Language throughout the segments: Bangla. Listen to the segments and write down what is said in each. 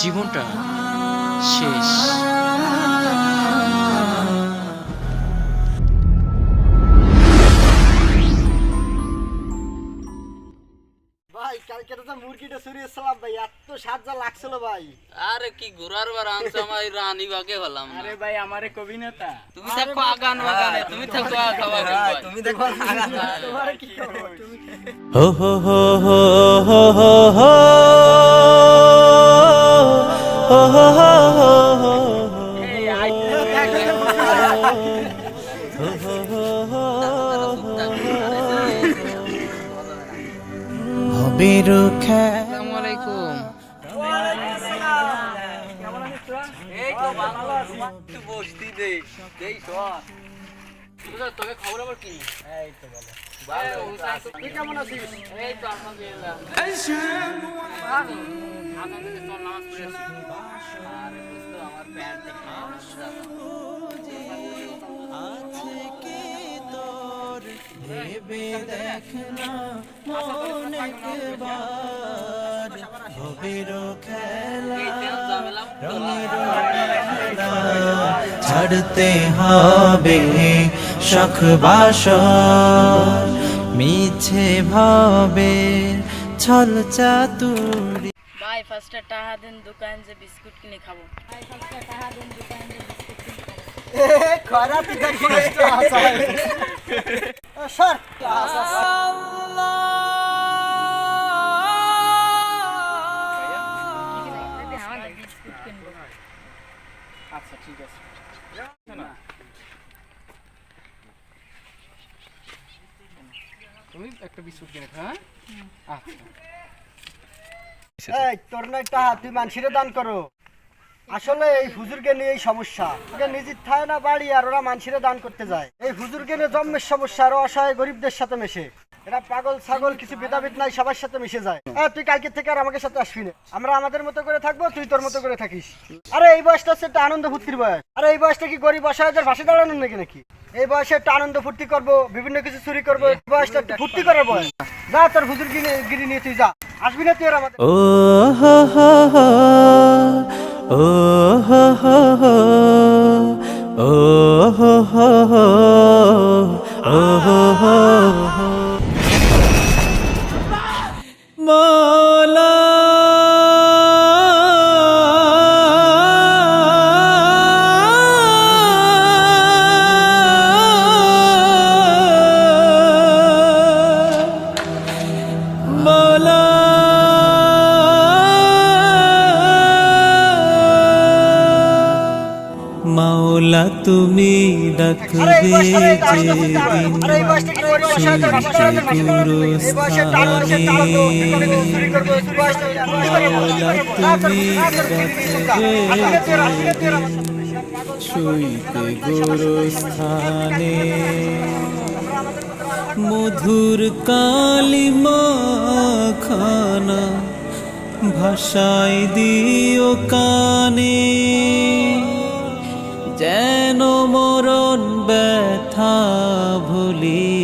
জীবনটা শেষ। ভাই কালকে তো মুরগিটা ভাই এত যা লাগছিল ভাই। আরে কি ঘোরার বার আনছো আমার এই রানী বাগে হলাম আরে ভাই আমারে কবি না তা তুমি থাকো আগান বাগানে তুমি থাকো আগা বাগানে। তুমি দেখো তোমার কি হো হো হো হো হো হো। Ei, que eu vou te deixar. তোকে খবর আবার কি? এই তো ভালো তুই কেমন আছিস? এই তো আলহামদুলিল্লাহ। আগান থেকে নামাজ পড়ে আসি আরে আমার প্যান্ট থেকে ভেবে দেখ না মন একবার হবে খেলা তেল জামেলা ছাড়তে হবে। শখ বাস মিছে ভাবে ছল চাতুরি। ভাই ফার্স্টে টাহা দেন দোকান যে বিস্কুট কিনে খাব ভাই ফার্স্টে টাহা দেন দোকান যে বিস্কুট কিনে খাব। খরা দেখি সর দিদি আমাদের আচ্ছা ঠিক আছে। তুমি একটা বিস্কুট কিনে খা হ্যাঁ? আচ্ছা। এই তোর না একটা তুই মানুষের দান করো। আসলে এই হুজুরকে নিয়ে এই সমস্যা। ওকে নিজের থায় না বাড়ি আর ওরা মানুষের দান করতে যায়। এই হুজুরকে নিয়ে জন্মের সমস্যা আর অসহায় গরিবদের সাথে মেশে। এরা পাগল, ছাগল, কিছু ভেদাভেদ নাই, সবার সাথে মিশে যায়। হ্যাঁ তুই কালকে থেকে আর আমাকে সাথে আসবি না। আমরা আমাদের মতো করে থাকব, তুই তোর মতো করে থাকিস। আরে, এই বয়সটা হচ্ছে একটা আনন্দ ফুর্তির বয়স। আরে, এই বয়সটা কি গরিব অসহায়দের ভাষা দাঁড়ানোর নাকি নাকি? এই বয়সে একটা আনন্দ ফুর্তি করব, বিভিন্ন কিছু চুরি করব, এই বয়সটা ফুর্তি করার বয়স। যা, তোর হুজুর গিরি নিয়ে তুই যা। আসবি না তুই আর আমাদের ও হো হো হো ও হো হো হো ও হো হো আর পাগল ছাগল, সইতে গোরস্থানে মধুর কালিমা খানা ভাষায় দিও কানে ব্যথা ভুলি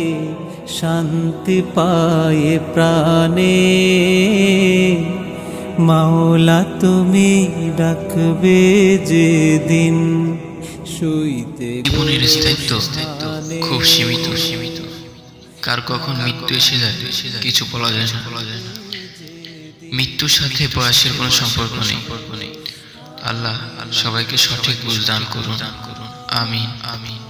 শান্তি পায়ে প্রাণে। মাওলা তুমি ডাকবে যেদিন শুইতে জীবনের স্থায়িত্ব খুব সীমিত। সীমিত কার কখন মৃত্যু এসে যায় কিছু বলা যায় না। বলা যায় না মৃত্যুর সাথে বয়সের কোনো সম্পর্ক নেই। আল্লাহ সবাইকে সঠিক বুঝ দান করুন। আমিন আমিন।